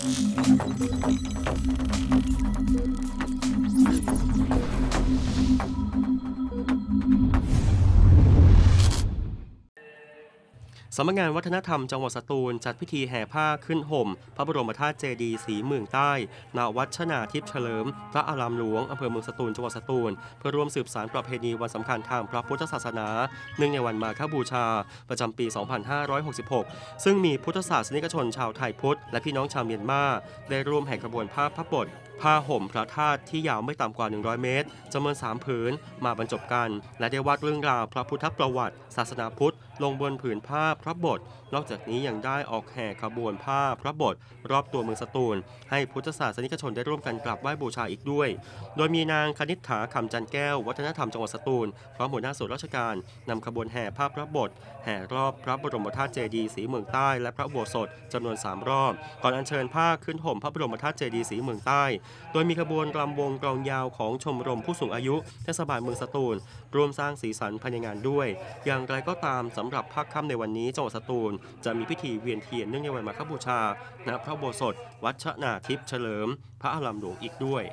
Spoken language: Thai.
Thank you. สำนักงานวัฒนธรรมจังหวัดสตูล จัดพิธีแห่ผ้าขึ้นห่ม พระบรมธาตุเจดีย์สีเมืองใต้ณวัดชนาทิพย์เฉลิม พระอารามหลวงอำเภอเมืองสตูลจังหวัดสตูล เพื่อร่วมสืบสานประเพณีวันสำคัญทางพระพุทธศาสนาเนื่องในวันมาฆบูชา ประจำปี 2566 ซึ่งมีพุทธศาสนิกชนชาวไทยพุทธและพี่น้องชาวเมียนมาได้ร่วมแห่ขบวนผ้าพระบท ผ้าห่มพระธาตุที่ยาวไม่ต่ำกว่า 100 เมตรจำนวน 3 ผืนมาบรรจบกัน และได้วาดเรื่องราวพระพุทธประวัติ ศาสนาพุทธ ลงบนผืนผ้าพระบท นอกจากนี้ยังได้ออกแห่ขบวนผ้าพระบท รอบตัวเมืองสตูล ให้พุทธศาสนิกชนได้ร่วมกันกราบไหว้บูชาอีกด้วย โดยมีนางคณิษฐาคำจันแก้ว วัฒนธรรมจังหวัดสตูลพร้อมหัวหน้าส่วนราชการนำขบวนแห่ผ้าพระบท แห่รอบพระบรมธาตุเจดีย์สีเมืองใต้และพระอุโบสถจำนวน 3 รอบ ก่อนอัญเชิญผ้าขึ้นห่มพระบรมธาตุเจดีย์สีเมืองใต้โดยมีขบวนรำวงกลองยาวของชมรมผู้สูงอายุเทศบาลเมืองสตูลร่วมสร้างสีสันภายในงานด้วย อย่างไรก็ตามสำหรับภาคค่ำในวันนี้จังหวัดสตูลจะมีพิธีเวียนเทียนเนื่องในวันมาฆบูชาณพระโบสถ วัดชนาทิพย์เฉลิม พระอารามหลวงอีกด้วย